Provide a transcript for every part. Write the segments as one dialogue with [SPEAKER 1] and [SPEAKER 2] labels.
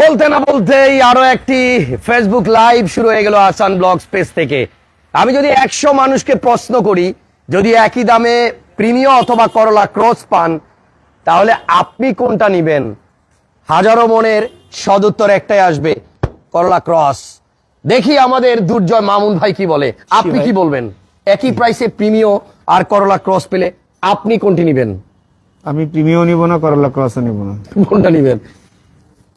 [SPEAKER 1] বলতে না বলতেই আরও একটি ফেসবুক লাইভ শুরু হয়ে গেল আসান ব্লগ স্পেস থেকে। আমি যদি একশো মানুষকে প্রশ্ন করি যদি একই দামে প্রিমিয় অথবা করলা ক্রস পান তাহলে আপনি কোনটা নিবেন? হাজারো মনের সদুত্তর একটাই আসবে করলা ক্রস দেখি আমাদের দুর্জয় মামুন ভাই কি বলে। আপনি কি বলবেন? একই প্রাইসে প্রিমিয় আর করলা ক্রস পেলে আপনি কোনটি নিবেন?
[SPEAKER 2] আমি প্রিমিও নিব না করলা ক্রসও নিব না।
[SPEAKER 1] কোনটা নিবেন?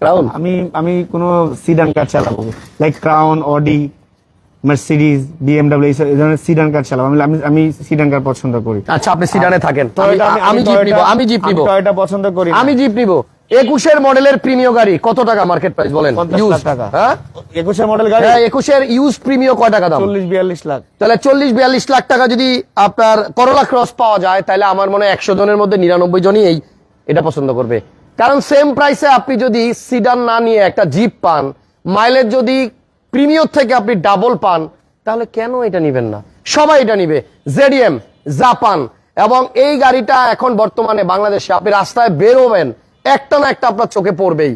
[SPEAKER 1] ক্রাউন
[SPEAKER 2] আমি আমি কোনো সিডান কার চালাবো। Like Crown Audi Mercedes BMW এই ধরনের সিডান কার চালাবো। আমি আমি সিডান কার পছন্দ করি।
[SPEAKER 1] আচ্ছা আপনি সিডানে থাকেন। আমি- জিপ নিব আমি জিপ নিব।
[SPEAKER 2] টয়টা পছন্দ করি
[SPEAKER 1] আমি জিপ নিব। একুশের মডেলের প্রিমিয় গাড়ি কত টাকা মার্কেট প্রাইস বলেন?
[SPEAKER 2] 50
[SPEAKER 1] Used,
[SPEAKER 2] লাখ টাকা।
[SPEAKER 1] হ্যাঁ?
[SPEAKER 2] একুশের মডেল গাড়ি?
[SPEAKER 1] হ্যাঁ একুশের ইউজ প্রিমিয় কয় টাকা দাম?
[SPEAKER 2] চল্লিশ বিয়াল্লিশ লাখ।
[SPEAKER 1] তাহলে চল্লিশ বিয়াল্লিশ লাখ টাকা যদি আপনার করলা ক্রস পাওয়া যায় তাহলে আমার মনে হয় একশো জনের মধ্যে নিরানব্বই জনই এই এটা পছন্দ করবে। কারণ সেম প্রাইসে আপনি যদি সিডান না নিয়ে একটা জিপ পান মাইলেজ যদি প্রিমিয়র থেকে আপনি ডাবল পান, তাহলে কেন এটা নিবেন না? সবাই এটা নিবে। জেডিএম জাপান এবং এই গাড়িটা এখন বর্তমানে বাংলাদেশে আপনি রাস্তায় বেরোবেন, একটা না একটা আপনার চোখে পড়বেই।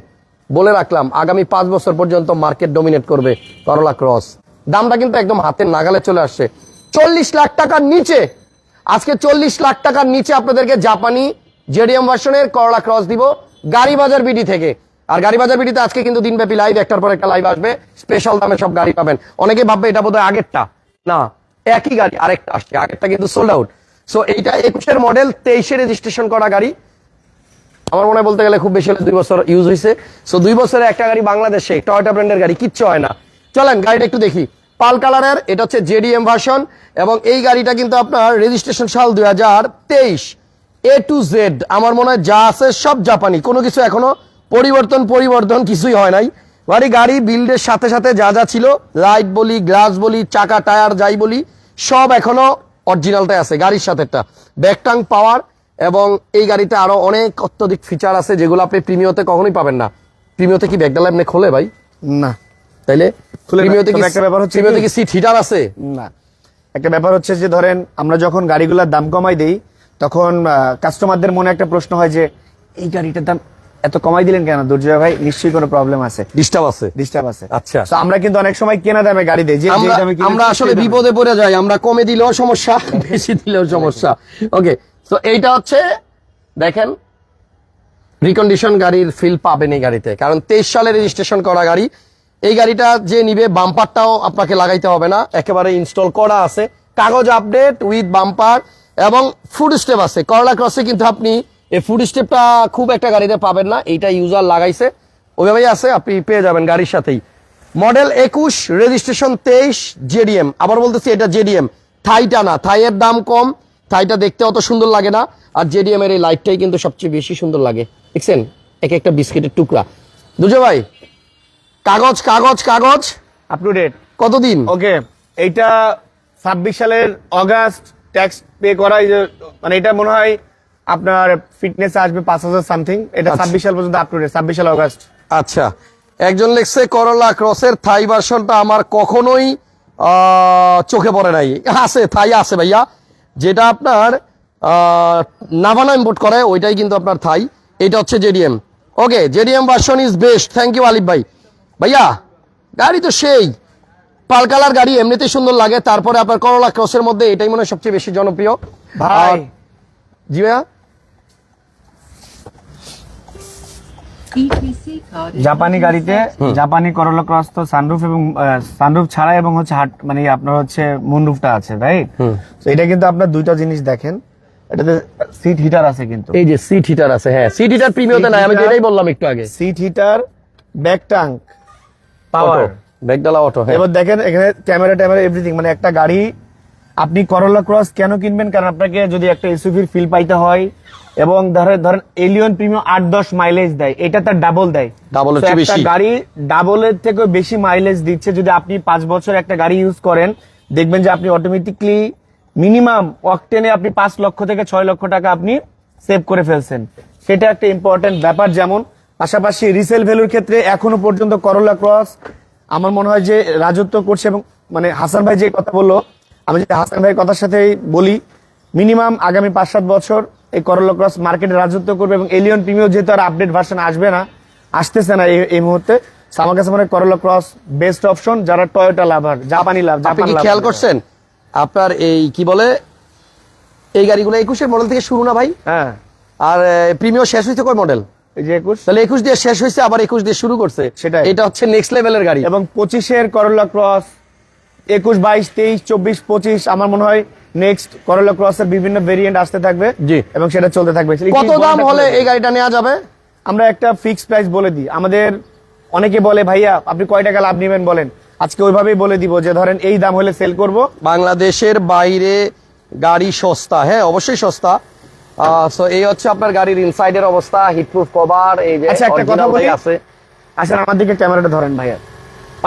[SPEAKER 1] বলে রাখলাম, আগামী পাঁচ বছর পর্যন্ত মার্কেট ডমিনেট করবে করলা ক্রস দামটা কিন্তু একদম হাতের নাগালে চলে আসছে। চল্লিশ লাখ টাকার নিচে, আজকে চল্লিশ লাখ টাকার নিচে আপনাদেরকে জাপানি জেডিএম ভার্সনের করলা ক্রস দিব। গাড়ি বাজার বিডি থেকে। আর গাড়ি বাজার বিডিতে আজকে কিন্তু দিনব্যাপী লাইভ একটার পর একটা লাইভ আসবে। স্পেশাল দামে সব গাড়ি পাবেন। অনেকে ভাববে এটা বোধহয় আগেরটা। না, একই গাড়ি, আরেকটা আসছে। আগেরটা কিন্তু সোল্ড আউট সো এইটা একুশের মডেল তেইশে রেজিস্ট্রেশন করা গাড়ি। আমার মনে বলতে গেলে খুব বেশি হলে দুই বছর ইউজ হয়েছে সো দুই বছরে একটা গাড়ি বাংলাদেশে টয়টা ব্র্যান্ডের গাড়ি, কিচ্ছু হয় না। চলেন, গাড়িটা একটু দেখি। পাল কালারের, এটা হচ্ছে জেডিএম ভার্সন এবং এই গাড়িটা কিন্তু আপনার রেজিস্ট্রেশন সাল দুই হাজার তেইশ। এ টু জেড আমার মনে হয় যা আছে সব জাপানি। কোনো কিছু এখনও পরিবর্তন পরিবর্তন কিছুই হয় নাই। গাড়ি গাড়ি বিল্ডের সাথে সাথে যা যা ছিল লাইট বলি গ্লাস বলি চাকা টায়ার যাই বলি সব এখনও অরিজিনালটাই আছে গাড়ির সাথে একটা ব্যাকটাং পাওয়ার এবং এই গাড়িতে আরও অনেক অত্যধিক ফিচার আছে যেগুলো আপনি প্রিমিয়তে কখনোই পাবেন না। প্রিমিয়তে কি ব্যাগডালা এমনি খোলে ভাই?
[SPEAKER 2] না।
[SPEAKER 1] তাইলে। প্রিমিয়তে কি
[SPEAKER 2] একটা ব্যাপার হচ্ছে
[SPEAKER 1] প্রিমিয়তে
[SPEAKER 2] কি?
[SPEAKER 1] সিট হিটার আছে?
[SPEAKER 2] না। একটা ব্যাপার হচ্ছে যে ধরেন আমরা যখন গাড়িগুলোর দাম কমাই দেই তখন কাস্টমারদের মনে একটা প্রশ্ন হয় যে এই গাড়িটার দাম এত কমাই দিলেন কেন? দুর্জয় ভাই নিশ্চয়ই কোনো প্রবলেম আছে।
[SPEAKER 1] ডিস্টার্ব আছে।
[SPEAKER 2] ডিস্টার্ব আছে।
[SPEAKER 1] আচ্ছা।
[SPEAKER 2] তো আমরা কিন্তু অনেক সময় কেনা দামে গাড়ি দেই। যে
[SPEAKER 1] আমরা আসলে বিপদে পড়ে যাই। আমরা কমে দিলেও সমস্যা বেশি দিলেও সমস্যা। ওকে তো এইটা হচ্ছে দেখেন রিকন্ডিশন গাড়ির ফিল পাবেন এই গাড়িতে। কারণ তেইশ সালে রেজিস্ট্রেশন করা গাড়ি এই গাড়িটা যে নিবে বাম্পারটাও আপনাকে লাগাইতে হবে না। একেবারে ইনস্টল করা আছে। কাগজ আপডেট উইথ বাম্পার এবং ফুড স্টেপ আছে। করলা ক্রসে কিন্তু আপনি এই ফুড স্টেপটা খুব একটা গাড়িতে পাবেন না এইটা ইউজার লাগাইছে। ওইভাবেই আছে আপনি পেয়ে যাবেন গাড়ির সাথেই। মডেল একুশ রেজিস্ট্রেশন তেইশ জেডিএম আবার বলতেছি এটা জেডিএম থাইটা না থাইয়ের দাম কম থাইটা দেখতে অত সুন্দর লাগে না আর জেডিএম এর এই লাইটটাই কিন্তু সবচেয়ে বেশি সুন্দর লাগে। দেখছেন? এক একটা বিস্কিটের টুকরা। দুজো ভাই কাগজ কাগজ কাগজ।
[SPEAKER 2] আপ টু ডেট
[SPEAKER 1] কতদিন?
[SPEAKER 2] ওকে এইটা ছাব্বিশ সালের অগাস্ট ট্যাক্স পে করা মানে এটা মনে হয় আপনার ফিটনেস আসবে পাঁচ হাজার সামথিং এটা
[SPEAKER 1] আচ্ছা।
[SPEAKER 2] ছাব্বিশ সাল পর্যন্ত আপ টু ডেট ছাব্বিশ সাল অগাস্ট
[SPEAKER 1] আচ্ছা। একজন লেখছে করলা ক্রসের থাই ভার্সনটা আমার কখনোই চোখে পড়ে নাই। আছে থাই আছে ভাইয়া। যেটা আপনার নাভানা ইম্পোর্ট করে ওইটাই কিন্তু আপনার থাই। এটা হচ্ছে JDM okay JDM version is best thank you Alif ভাই। ভাইয়া গাড়ি তো সেই। পাল কালার গাড়ি এমনিতেই সুন্দর লাগে তারপরে আপনার করলা ক্রসের মধ্যে এটাই মনে হয় সবচেয়ে বেশি জনপ্রিয়।
[SPEAKER 2] ভাই।
[SPEAKER 1] জি ভাইয়া?
[SPEAKER 3] Is
[SPEAKER 2] জাপানি গাড়িতে জাপানি করলা ক্রস তো সানরুফ এবং সানরুফ ছাড়া এবং হচ্ছে হাট মানে আপনার হচ্ছে মুনরুফটা আছে রাইট তো এটা কিন্তু আপনার দুইটা জিনিস দেখেন। এটাতে সিট হিটার আছে কিন্তু।
[SPEAKER 1] এই যে সিট হিটার আছে হ্যাঁ সিট হিটার প্রিমিয়তে নাই আমি যেটাই বললাম একটু আগে।
[SPEAKER 2] Seat heater back tank power
[SPEAKER 1] ব্যাগডালা auto হ্যাঁ।
[SPEAKER 2] এবার দেখেন এখানে ক্যামেরা ট্যামেরা এভরিথিং মানে একটা গাড়ি আপনি করলা ক্রস কেন কিনবেন? কারণ আপনাকে যদি একটা এসইউভির ফিল পাইতে হয় এবং ধরেন ধরেন এলিয়ন প্রিমিয়াম আট দশ মাইলেজ দেয় এটা তার ডাবল দেয়।
[SPEAKER 1] চেয়ে
[SPEAKER 2] একটা গাড়ি ডাবলের থেকে বেশি মাইলেজ দিচ্ছে যদি আপনি পাঁচ বছর একটা গাড়ি ইউজ করেন। দেখবেন যে আপনি অটোমেটিকলি মিনিমাম অকটেনে আপনি পাঁচ লক্ষ থেকে ছয় লক্ষ টাকা আপনি সেভ করে ফেলছেন। সেটা একটা ইম্পর্টেন্ট ব্যাপার। যেমন পাশাপাশি রিসেল ভ্যালুর ক্ষেত্রে এখনও পর্যন্ত করলা ক্রস আমার মনে হয় যে রাজত্ব করছে এবং মানে হাসান ভাই যে কথা বলল আমি যদি হাসান ভাইয়ের কথার সাথে বলি মিনিমাম আগামী পাঁচ সাত বছর এই করলা ক্রস মার্কেটে রাজত্ব করবে এবং এলিয়ন প্রিমিও যেহেতু আর আপডেট ভার্সন আসবে না আসতেছে না এই- মুহূর্তে। আমার কাছে মনে হয় করোলা ক্রস বেস্ট অপশন যারা টয়োটা লাভার জাপানি লাভ জাপান
[SPEAKER 1] খেয়াল করছেন? আপনার এই কি বলে এই গাড়িগুলো একুশের মডেল থেকে শুরু না ভাই?
[SPEAKER 2] হ্যাঁ।
[SPEAKER 1] আর প্রিমিয়ার শেষ হয়েছে কয় মডেল তাহলে একুশ দিয়ে শেষ হয়েছে আবার একুশ দিয়ে শুরু করছে।
[SPEAKER 2] সেটাই।
[SPEAKER 1] এটা হচ্ছে নেক্সট লেভেলের গাড়ি।
[SPEAKER 2] এবং পঁচিশের করোলা ক্রস একুশ বাইশ তেইশ চব্বিশ পঁচিশ আমার মনে হয় নেক্সট করোলা ক্রসের বিভিন্ন ভেরিয়েন্ট আসতে থাকবে
[SPEAKER 1] জি।
[SPEAKER 2] এবং সেটা চলতে থাকবে।
[SPEAKER 1] কত দাম হলে এই গাড়িটা নেওয়া যাবে?
[SPEAKER 2] আমরা একটা ফিক্স প্রাইস বলে দিই। আমাদের অনেকে বলে ভাইয়া আপনি কয় টাকা লাভ নেবেন বলেন? আজকে ওইভাবেই বলে দিব যে ধরেন এই দাম হলে সেল করব।
[SPEAKER 1] বাংলাদেশের বাইরে গাড়ি সস্তা হ্যাঁ অবশ্যই সস্তা। সো এই হচ্ছে আপনার গাড়ির ইনসাইডের অবস্থা হিটপ্রুফ কভার এই যে
[SPEAKER 2] আচ্ছা, একটা কথা বলি?
[SPEAKER 1] আছে।
[SPEAKER 2] আসলে আমার দিকে ক্যামেরাটা ধরেন ভাইয়া।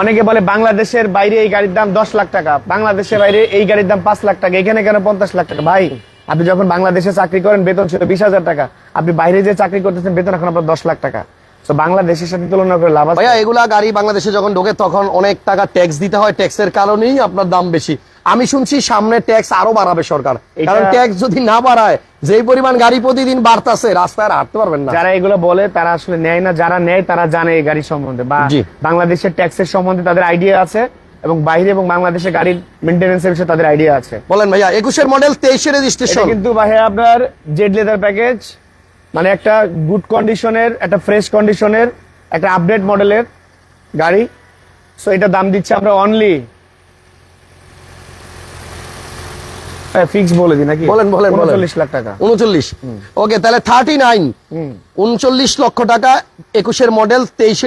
[SPEAKER 2] অনেকে বলে বাংলাদেশের বাইরে এই গাড়ির দাম দশ লাখ টাকা বাংলাদেশের বাইরে এই গাড়ির দাম পাঁচ লাখ টাকা এখানে কেন পঞ্চাশ লাখ টাকা? ভাই আপনি যখন বাংলাদেশে চাকরি করেন বেতন ছিল বিশ হাজার টাকা আপনি বাইরে যে চাকরি করতেছেন বেতন এখন আপনার দশ লাখ টাকা। তো বাংলাদেশের সাথে তুলনা করে লাভ আছে।
[SPEAKER 1] ভাইয়া এগুলা গাড়ি বাংলাদেশে যখন ঢোকে তখন অনেক টাকা ট্যাক্স দিতে হয়। ট্যাক্সের কারণেই আপনার দাম বেশি। আমি শুনছি সামনে ট্যাক্স আরও বাড়াবে সরকার। কারণ ট্যাক্স যদি না বাড়ায় যেই পরিমাণ গাড়ি প্রতিদিন বাড়তাছে রাস্তায় হাঁটতে পারবেন না।
[SPEAKER 2] যারা এগুলো বলে তারা আসলে নেয় না। যারা নেয় তারা জানে এই গাড়ি সম্বন্ধে। বা বাংলাদেশের ট্যাক্সের সম্বন্ধে তাদের আইডিয়া আছে এবং বাইরে এবং বাংলাদেশের গাড়ির মেনটেন্যান্সের বিষয়ে তাদের আইডিয়া আছে।
[SPEAKER 1] বলেন ভাইয়া একুশের মডেল তেইশের রেজিস্ট্রেশন
[SPEAKER 2] কিন্তু ভাই আপনার জেড লেদার প্যাকেজ মানে একটা গুড কন্ডিশনের একটা ফ্রেশ কন্ডিশনের একটা আপডেট মডেলের গাড়ি। সো এটা দাম দিচ্ছে আমরা অনলি ফিক্স বলে দিই নাকি?
[SPEAKER 1] বলেন, বলেন, বলেন।
[SPEAKER 2] উনচল্লিশ লাখ টাকা।
[SPEAKER 1] উনচল্লিশ। ওকে তাহলে থার্টি নাইন উনচল্লিশ লক্ষ টাকা মডেল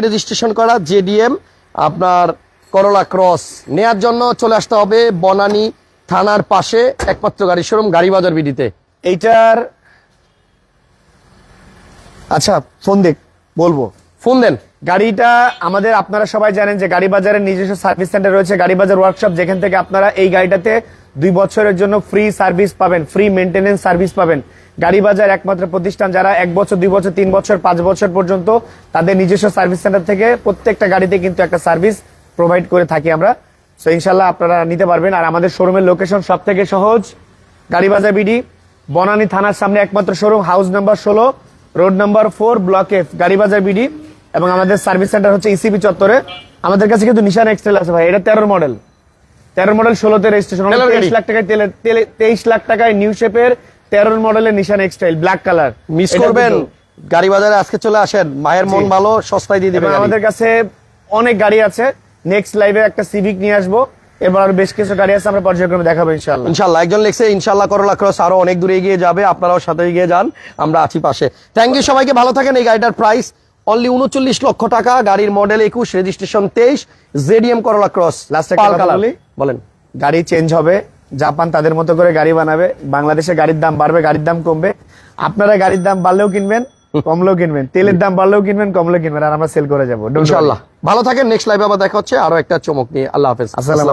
[SPEAKER 1] রেজিস্ট্রেশন করা জেডিএম আপনার করলা ক্রস নেয়ার জন্য চলে আসতে হবে বনানী থানার পাশে একমাত্র গাড়ি শোরুম গাড়ি বাজার বিডিতে।
[SPEAKER 2] এইটার আচ্ছা ফোন দেখ বলব।
[SPEAKER 1] ফোন দেন।
[SPEAKER 2] গাড়িটা আমাদের আপনারা সবাই জানেন যে গাড়ি বাজারের নিজস্ব সার্ভিস সেন্টার রয়েছে গাড়ি বাজার ওয়ার্কশপ যেখান থেকে আপনারা এই গাড়িটাতে দুই বছরের জন্য ফ্রি সার্ভিস পাবেন ফ্রি মেনটেনেন্স সার্ভিস পাবেন। গাড়ি বাজার একমাত্র প্রতিষ্ঠান যারা এক বছর, দুই বছর, তিন বছর, পাঁচ বছর পর্যন্ত তাদের নিজস্ব সার্ভিস সেন্টার থেকে প্রত্যেকটা গাড়িতে কিন্তু একটা সার্ভিস প্রোভাইড করে থাকি আমরা। সো ইনশাল্লাহ আপনারা নিতে পারবেন। আর আমাদের শোরুমের লোকেশন সব থেকে সহজ, গাড়ি বাজার বিডি বনানী থানার সামনে একমাত্র শোরুম হাউস নাম্বার ষোলো road number four block F Garibazar BD এবং আমাদের সার্ভিস সেন্টার হচ্ছে ইসিবি চত্বরে। আমাদের কাছে কিন্তু নিশান এক্সটেল আছে ভাই, এটা তেরোর মডেল তেরো মডেল ষোলোতে রেজিস্ট্রেশন
[SPEAKER 1] তেলের
[SPEAKER 2] তেইশ। লাখ টাকায় তেলে- তেলে- তেইশ লাখ টাকায় নিউ শেপের তেরোর মডেলের Nissan X Trail black colour
[SPEAKER 1] miss করবেন। গাড়ি বাজারে আজকে চলে আসেন। মায়ের মন ভালো সস্তায় দিয়ে দিবে
[SPEAKER 2] এবং
[SPEAKER 1] গাড়ি।
[SPEAKER 2] আমাদের কাছে অনেক গাড়ি আছে। নেক্সট লাইভে একটা সিভিক নিয়ে আসব। এবার আরও বেশ কিছু গাড়ি আছে আমরা পর্যায়ক্রমে দেখাবো ইনশাল্লাহ
[SPEAKER 1] ইনশাল্লাহ একজন লিখছে ইনশাল্লাহ করলা ক্রস আরও অনেক দূরে এগিয়ে যাবে আপনারাও সাথে এগিয়ে যান আমরা আছি পাশে। থ্যাংক ইউ সবাইকে ভালো থাকেন এই গাড়িটার প্রাইস অনলি উনচল্লিশ লক্ষ টাকা গাড়ির মডেল একুশ রেজিস্ট্রেশন তেইশ জেডিএম করলা ক্রস। বলেন।
[SPEAKER 2] গাড়ি চেঞ্জ হবে জাপান তাদের মতো করে গাড়ি বানাবে বাংলাদেশে গাড়ির দাম বাড়বে গাড়ির দাম কমবে। আপনারা গাড়ির দাম বাড়লেও কিনবেন কমলেও কিনবেন। তেলের দাম বাড়লেও কিনবেন কমলেও কিনবেন আর আমরা সেল করে যাব।
[SPEAKER 1] ইনশাল্লাহ। ভালো থাকেন নেক্সট লাইভে আবার দেখা হচ্ছে আরও একটা চমক নিয়ে। আল্লাহ হাফেজ।
[SPEAKER 2] আসসালামু